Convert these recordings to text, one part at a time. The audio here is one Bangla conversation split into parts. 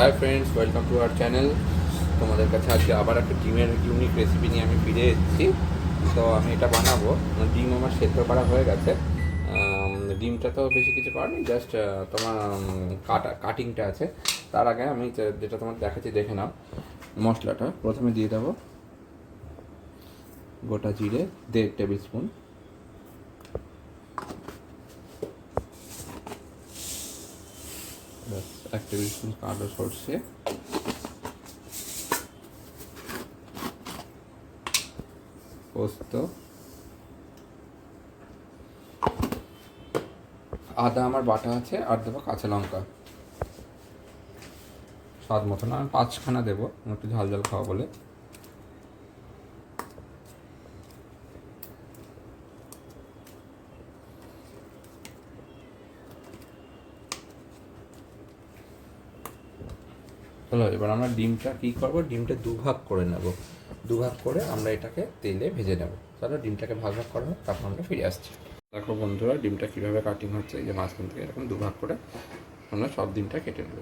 Hi friends welcome to our channel তোমাদের কাছে আজকে আবার একটা ডিমের ইউনিক রেসিপি নিয়ে আমি ফিরে এসেছি। তো আমি এটা বানাবো। ডিম আমার সেদ্ধ করা হয়ে গেছে। ডিমটা তো বেশি কিছু করেনি জাস্ট তোমার কাটা কাটিংটা আছে। তার আগে আমি যেটা তোমার দেখাচ্ছি, দেখে নাও মশলাটা। প্রথমে দিয়ে দেবো গোটা জিরে, দেড় টেবিল স্পুন ব্যাস এক টেবিল স্পুন কালো সর্ষে পোস্ত আদা আমার বাটা আছে, আর দেবো কাঁচা লঙ্কা। স্বাদ মতন আমি পাঁচখানা দেবো, একটু ঝাল ঝাল খাওয়া বলে। চলো এবার আমরা ডিমটা কী করব? ডিমটা দুভাগ করে নেব। দুভাগ করে আমরা এটাকে তেলে ভেজে নেব। তাহলে ডিমটাকে ভাগ ভাগ করা তারপর আমরা ফিরে আসছি। দেখো বন্ধুরা, ডিমটা কীভাবে কাটিং হচ্ছে, এই যে মাঝখান থেকে এরকম দুভাগ করে আমরা সব ডিমটা কেটে নেব।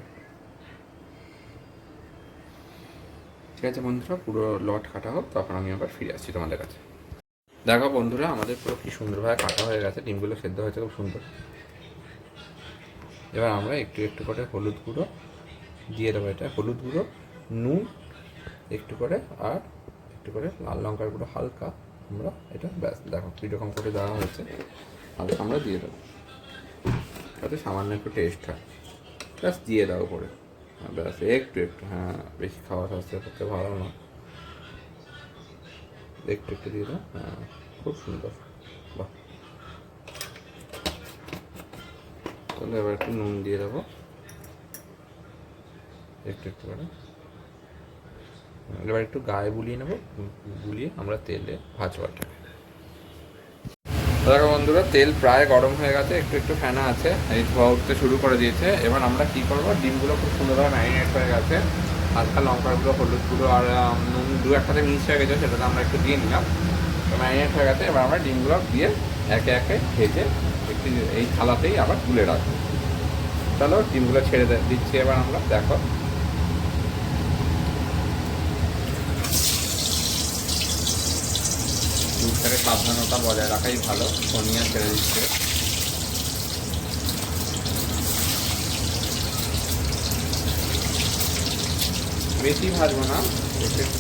ঠিক আছে বন্ধুরা, পুরো লট কাটা হোক তখন আমি আবার ফিরে আসছি তোমাদের কাছে। দেখো বন্ধুরা, আমাদের পুরো কি সুন্দরভাবে কাটা হয়ে গেছে, ডিমগুলো সেদ্ধ হয়েছে, খুব সুন্দর। এবার আমরা একটু একটু করে হলুদ গুঁড়ো দিয়ে দেবো এটা হলুদ গুঁড়ো, নুন, একটু করে, আর একটু করে লাল লঙ্কার গুঁড়ো হালকা আমরা এটা ব্যাস, দেখো কীরকম করে দেওয়া হয়েছে। হালকা আমরা দিয়ে দেবো। যাতে সামান্য একটু টেস্ট হয়। ব্যাস, দিয়ে দাও করে হ্যাঁ ব্যাস, একটু একটু হ্যাঁ বেশি খাওয়া স্বাস্থ্যের পক্ষে ভালো না। একটু একটু দিয়ে দাও হ্যাঁ খুব সুন্দর। বাহ। তাহলে এবার একটু নুন দিয়ে দেবো। একটু একটু করে। এবার একটু গায়ে বুলিয়ে নেব, বুলিয়ে আমরা তেলে ভাজবো এটা দেখো বন্ধুরা, তেল প্রায় গরম হয়ে গেছে, একটু একটু ফেনা আছে, এই ধোয়া উঠতে শুরু করে দিয়েছে। এবার আমরা কি করব, ডিমগুলো খুব সুন্দরভাবে ম্যারিনেট হয়ে গেছে। হালকা লঙ্কার গুঁড়ো হলুদ গুঁড়ো আর নুন দু একটাতে মিক্স হয়ে গেছে, সেটাতে আমরা একটু দিয়ে নিলাম। ম্যারিনেট হয়ে গেছে, এবার আমরা ডিমগুলো দিয়ে একে একে ভেজে একটু, এই থালাতেই আবার তুলে রাখব। চলো ডিমগুলো ছেড়ে দিচ্ছি এবার আমরা, দেখো। সাবধানতা বজায় রাখাই ভালো। সোনিয়া ছেড়ে দিচ্ছে। বেশি ভাজবো না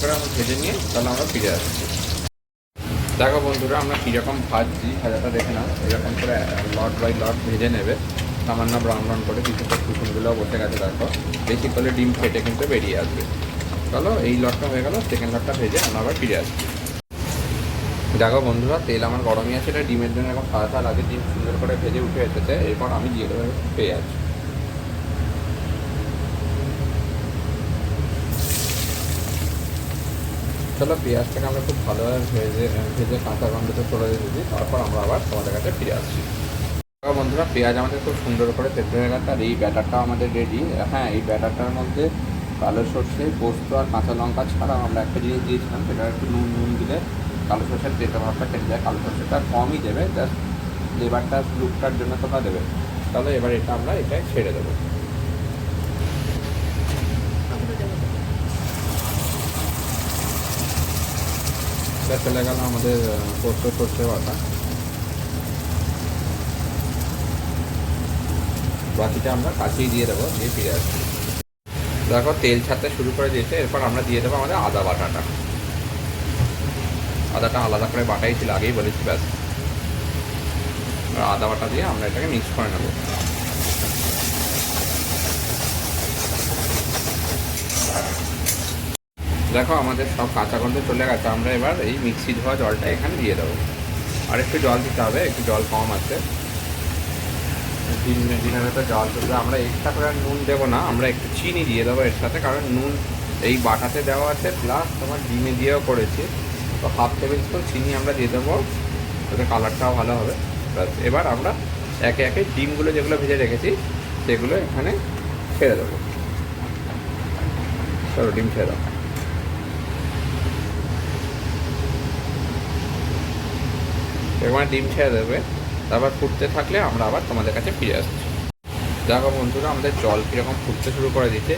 করে আমরা ভেজে নিয়ে তাহলে আমরা ফিরে আসছি। দেখো বন্ধুরা, আমরা কীরকম ভাজছি, ভাজাটা দেখে নাও। এরকম করে লট বাই লট ভেজে নেবে। সামান্য ব্রাউন ব্রাউন করে কিছু কুসুমগুলো বসে গেছে, দেখো। বেশি করলে ডিম ফেটে কিন্তু বেরিয়ে আসবে। চলো, এই লটটা হয়ে গেল সেকেন্ড লটটা ভেজে আমরা আবার ফিরে আসছি। দেখো বন্ধুরা, তেল আমার গরমই আছে, এটা ডিমের জন্য এখন সাদা সাদা লাগে ডিম সুন্দর করে ভেজে উঠে এসেছে, এরপর আমি দিয়ে দেবো পেঁয়াজ। চলো পেঁয়াজটাকে আমরা খুব ভালোভাবে ভেজে ভেজে কাঁচা গন্ধতে চলে যেতেছি তারপর আমরা আবার তোমাদের কাছে ফিরে আসছি। বন্ধুরা, পেঁয়াজ আমাদের খুব সুন্দর করে সেদ্ধ হয়ে গেছে, আর এই ব্যাটারটাও আমাদের রেডি হ্যাঁ এই ব্যাটারটার মধ্যে কালো সর্ষে, পোস্ত আর কাঁচা লঙ্কা ছাড়াও আমরা একটা জিনিস দিয়েছিলাম, সেটা একটু নুন নুন দিলে কালো সর্ষের তেতো ভাবটা কেটে যায় কালো সর্ষেটা কমই দেবে জাস্ট লেবারটা লুকটার জন্য তোমরা দেবে। তাহলে এবার এটা আমরা এটাই ছেড়ে দেবো। এটা চলে গেল আমাদের পোস্ত সর্ষে বাটা। বাকিটা আমরা কাছেই দিয়ে দেবো, দিয়ে ফিরে আসছি। দেখো, তেল ছাড়তে শুরু করে দিয়েছে, এরপর আমরা দিয়ে দেবো আমাদের আদা বাটাটা। আদাটা আলাদা করে বাটাই ছিল, আগেই বলেছি, ব্যাস। আদা বাটা দিয়ে আমরা এটাকে মিক্স করে নেব। দেখো, আমাদের সব কাঁচা গন্ধ চলে গেছে, আমরা এবার এই মিক্সি ধোয়া জলটা এখানে দিয়ে দেবো। আর একটু জল দিতে হবে, একটু জল কম আছে। ডিম ডিমের ভেতর জল দেবো আমরা এক্সট্রা করে নুন দেবো না, আমরা একটু চিনি দিয়ে দেবো এর সাথে, কারণ নুন এই বাটাতে দেওয়া আছে প্লাস তোমার ডিমে দিয়েও করেছি। তো হাফ টেবিল স্পুন চিনি আমরা দিয়ে দেবো। তাতে কালারটাও ভালো হবে। ব্যাস, এবার আমরা একে একে ডিমগুলো যেগুলো ভেজে রেখেছি, সেগুলো এখানে ছেড়ে দেবো। চলো, ডিম ছেড়ে দাও। এবার ডিম ছেড়ে দেবে। তারপর ফুটতে থাকলে আমরা আবার তোমাদের কাছে ফিরে আসছি। দেখো বন্ধুরা, আমাদের জল কীরকম ফুটতে শুরু করে দিচ্ছে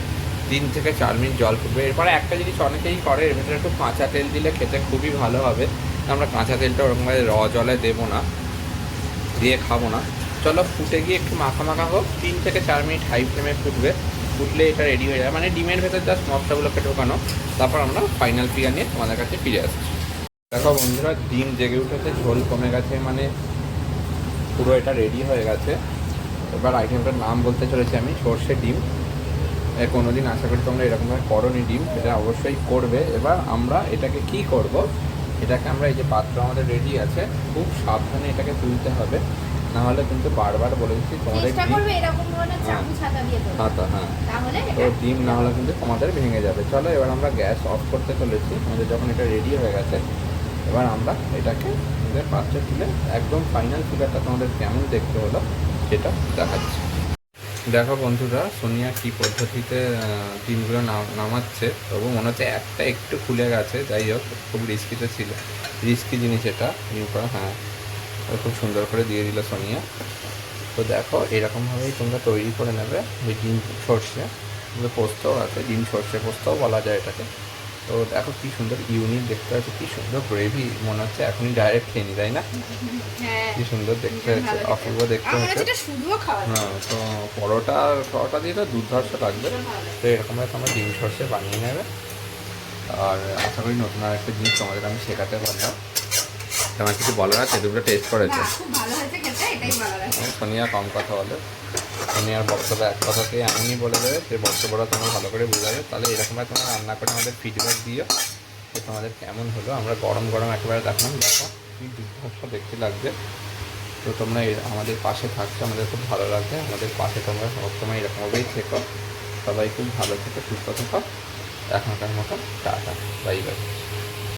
তিন থেকে চার মিনিট জল ফুটবে। এরপরে একটা জিনিস অনেকেই করে, এর ভেতরে একটু কাঁচা তেল দিলে খেতে খুবই ভালো হবে। আমরা কাঁচা তেলটা ওরকমভাবে র জলে দেবো না, দিয়ে খাব না। চলো ফুটে গিয়ে একটু মাখা মাখা হোক, তিন থেকে চার মিনিট হাই ফ্লেমে ফুটবে। ফুটলে এটা রেডি হয়ে যাবে। মানে ডিমের ভেতর জাস্ট মশলাগুলোকে ঢোকানো। তারপর আমরা ফাইনাল পিয়া নিয়ে তোমাদের কাছে ফিরে আসছি। দেখো বন্ধুরা, ডিম জেগে উঠেছে, ঝোল কমে গেছে মানে পুরো এটা রেডি হয়ে গেছে। এবার আইটেমটার নাম বলতে চলেছি আমি, সর্ষে ডিম। এ কোনোদিন আশা করি তোমরা এরকমভাবে করনি ডিম এটা অবশ্যই করবে। এবার আমরা এটাকে কি করব? এটাকে আমরা এই যে পাত্র আমাদের রেডি আছে খুব সাবধানে এটাকে তুলতে হবে। না হলে কিন্তু বারবার বলে দিচ্ছি তোমাদের হ্যাঁ। হাতা হ্যাঁ। তো ডিম না হলে কিন্তু তোমাদের ভেঙে যাবে। চলো এবার আমরা গ্যাস অফ করতে চলেছি। আমাদের যখন এটা রেডি হয়ে গেছে এবার আমরা এটাকে আমাদের পাত্রে তুলে একদম ফাইনাল ফিগারটা তোমাদের কেমন দেখতে হলো সেটা দেখাচ্ছি। দেখো বন্ধুরা, সোনিয়া কি পদ্ধতিতে ডিমগুলো নামাচ্ছে, তবু মনে হচ্ছে একটা একটু খুলে গেছে। যাই হোক, খুব রিস্কিতে ছিল। রিস্কি জিনিস এটা ডিম করা হ্যাঁ। খুব সুন্দর করে দিয়ে দিল সোনিয়া। তো দেখো, এরকমভাবেই তোমরা তৈরি করে নেবে। ওই ডিম সর্ষে পোস্ত আছে, ডিম সর্ষে পোস্তও বলা যায় এটাকে। তো দেখো কি সুন্দর ইউনিক দেখতে হচ্ছে কি সুন্দর গ্রেভি মনে হচ্ছে এখনই ডাইরেক্ট খেয়ে নি তাই না? হ্যাঁ কি সুন্দর দেখতে হচ্ছে অপূর্ব দেখতে হচ্ছে। হ্যাঁ তো পরোটা পরোটা দিয়ে তো দুর্ধর্ষ লাগবে ভীষণ ভালো লাগে। তো এরকমভাবে তোমরা ডিম সর্ষে বানিয়ে নেবে। আর আশা করি নতুন আর একটা জিনিস তোমাদের আমি শেখাতে পারলাম। তোমার কিছু বলার আছে? দুটো টেস্ট করেছে? খুব ভালো হয়েছে লাগে। সোনিয়া কম কথা বলে। সোনিয়ার বক্তব্য এক কথাতে এমনই বলে দেবে যে বক্তব্যটা তোমরা ভালো করে বোঝাবে। তাহলে এরকমভাবে তোমরা রান্না করে আমাদের ফিডব্যাক দিও যে তোমাদের কেমন হলো। আমরা গরম গরম একেবারে দেখলাম। দেখো কি দুর্ধর্ষ দেখতে লাগবে তো তোমরা আমাদের পাশে থাকছো আমাদের খুব ভালো লাগবে আমাদের পাশে তোমরা সবসময় এরকমভাবেই থেকো। সবাই খুব ভালো থেকো, সুস্থ থেকো। এখনকার মতো টাটা। Bye bye.